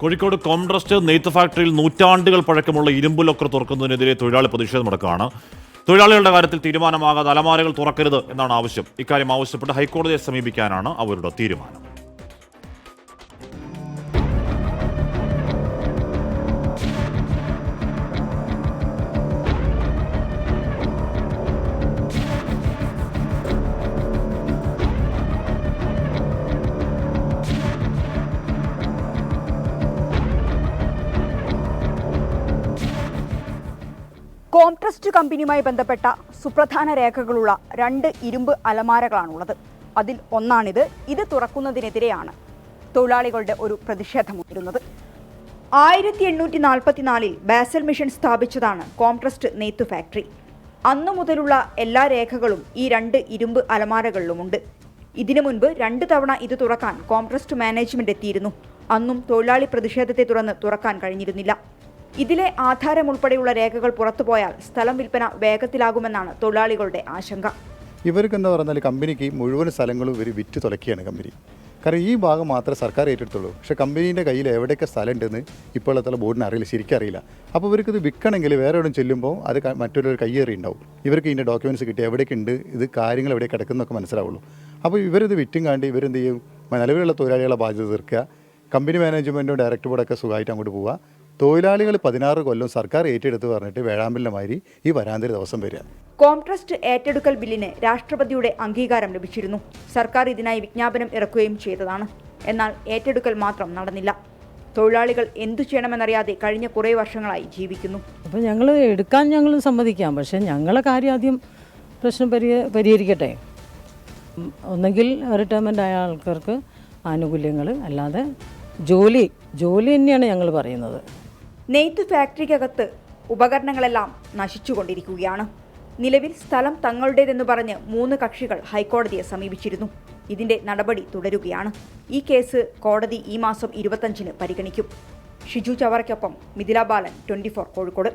Kozhikode Comtrust നെയ്ത്ത് ഫാക്ടറിയിൽ നൂറ്റാണ്ടുകൾ പഴക്കമുള്ള ഇരുമ്പ് ലോക്കർ തുറക്കുന്നതിനെതിരെ തൊഴിലാളി പ്രതിഷേധം നടക്കുകയാണ്. തൊഴിലാളികളുടെ കാര്യത്തിൽ തീരുമാനമാകാതെ അലമാരകൾ തുറക്കരുത് എന്നാണ് ആവശ്യം. ഇക്കാര്യം ആവശ്യപ്പെട്ട് ഹൈക്കോടതിയെ സമീപിക്കാനാണ് അവരുടെ തീരുമാനം. കോംട്രസ്റ്റ് കമ്പനിയുമായി ബന്ധപ്പെട്ട സുപ്രധാന രേഖകളുള്ള രണ്ട് ഇരുമ്പ് അലമാരകളാണുള്ളത്. അതിൽ ഒന്നാണിത്. ഇത് തുറക്കുന്നതിനെതിരെയാണ് തൊഴിലാളികളുടെ ഒരു പ്രതിഷേധമുയരുന്നത്. ആയിരത്തി എണ്ണൂറ്റി നാൽപ്പത്തിനാലിൽ ബാസൽ മിഷൻ സ്ഥാപിച്ചതാണ് കോംട്രസ്റ്റ് നെയ്ത്ത് ഫാക്ടറി. അന്നു മുതലുള്ള എല്ലാ രേഖകളും ഈ രണ്ട് ഇരുമ്പ് അലമാരകളിലുമുണ്ട്. ഇതിനു മുൻപ് രണ്ട് തവണ ഇത് തുറക്കാൻ കോംട്രസ്റ്റ് മാനേജ്മെന്റ് എത്തിയിരുന്നു. അന്നും തൊഴിലാളി പ്രതിഷേധത്തെ തുറന്ന് തുറക്കാൻ കഴിഞ്ഞിരുന്നില്ല. ഇതിലെ ആധാരം ഉൾപ്പെടെയുള്ള രേഖകൾ പുറത്തുപോയാൽ സ്ഥലം വിൽപ്പന വേഗത്തിലാകുമെന്നാണ് തൊഴിലാളികളുടെ ആശങ്ക. ഇവർക്ക് എന്താ പറഞ്ഞാൽ കമ്പനിക്ക് മുഴുവൻ സ്ഥലങ്ങളും ഇവർ വിറ്റ് തുലക്കുകയാണ് കമ്പനി. കാരണം ഈ ഭാഗം മാത്രമേ സർക്കാർ ഏറ്റെടുത്തുള്ളൂ. പക്ഷേ കമ്പനീന്റെ കയ്യിൽ എവിടെയൊക്കെ സ്ഥലം ഉണ്ടെന്ന് ഇപ്പോഴത്തെ ബോർഡിന് അറിയില്ല ശരിക്കും അറിയില്ല. അപ്പോൾ ഇവർക്കിത് വിൽക്കണമെങ്കിൽ വേറെ എവിടെ ചെല്ലുമ്പോൾ അത് മറ്റൊരു കയ്യേറി ഉണ്ടാവും ഇവർക്ക് ഇതിന്റെ ഡോക്യുമെന്റ്സ് കിട്ടി എവിടെയൊക്കെ ഉണ്ട് ഇത് കാര്യങ്ങൾ എവിടെ കിടക്കുന്നൊക്കെ മനസ്സിലാവുള്ളൂ. അപ്പോൾ ഇവരിത് വിറ്റും കാണ്ട് ഇവരെന്ത് ചെയ്യും? നിലവിലുള്ള തൊഴിലാളികളെ ബാധ്യത തീർക്കുക. കമ്പനി മാനേജ്മെന്റും ഡയറക്ടർ ബോർഡൊക്കെ സുഖമായിട്ട് അങ്ങോട്ട് പോവുക. തൊഴിലാളികൾ പതിനാറ് കൊല്ലം സർക്കാർ ഏറ്റെടുത്ത് പറഞ്ഞിട്ട് വേഴാമ്പലിന്റെ മാതിരി ഈ വരാന്തര ദിവസം വരിക. കോംട്രസ്റ്റ് ഏറ്റെടുക്കൽ ബില്ലിന് രാഷ്ട്രപതിയുടെ അംഗീകാരം ലഭിച്ചിരുന്നു. സർക്കാർ ഇതിനായി വിജ്ഞാപനം ഇറക്കുകയും ചെയ്തതാണ്. എന്നാൽ ഏറ്റെടുക്കൽ മാത്രം നടന്നില്ല. തൊഴിലാളികൾ എന്തു ചെയ്യണമെന്നറിയാതെ കഴിഞ്ഞ കുറേ വർഷങ്ങളായി ജീവിക്കുന്നു. അപ്പോൾ ഞങ്ങൾ എടുക്കാൻ ഞങ്ങൾ സമ്മതിക്കാം. പക്ഷേ ഞങ്ങളെ കാര്യം ആദ്യം പ്രശ്നം പരിഹ പരിഹരിക്കട്ടെ. ഒന്നെങ്കിൽ റിട്ടയർമെന്റ് ആയ ആൾക്കാർക്ക് ആനുകൂല്യങ്ങൾ അല്ലാതെ ജോലി ജോലി തന്നെയാണ് ഞങ്ങൾ പറയുന്നത്. നെയ്ത്ത് ഫാക്ടറിക്കകത്ത് ഉപകരണങ്ങളെല്ലാം നശിച്ചുകൊണ്ടിരിക്കുകയാണ്. നിലവിൽ സ്ഥലം തങ്ങളുടേതെന്ന് പറഞ്ഞ് മൂന്ന് കക്ഷികൾ ഹൈക്കോടതിയെ സമീപിച്ചിരുന്നു. ഇതിന്റെ നടപടി തുടരുകയാണ്. ഈ കേസ് കോടതി ഈ മാസം ഇരുപത്തഞ്ചിന് പരിഗണിക്കും. ഷിജു ചവറയ്ക്കൊപ്പം മിഥില ബാലൻ ട്വന്റി കോഴിക്കോട്.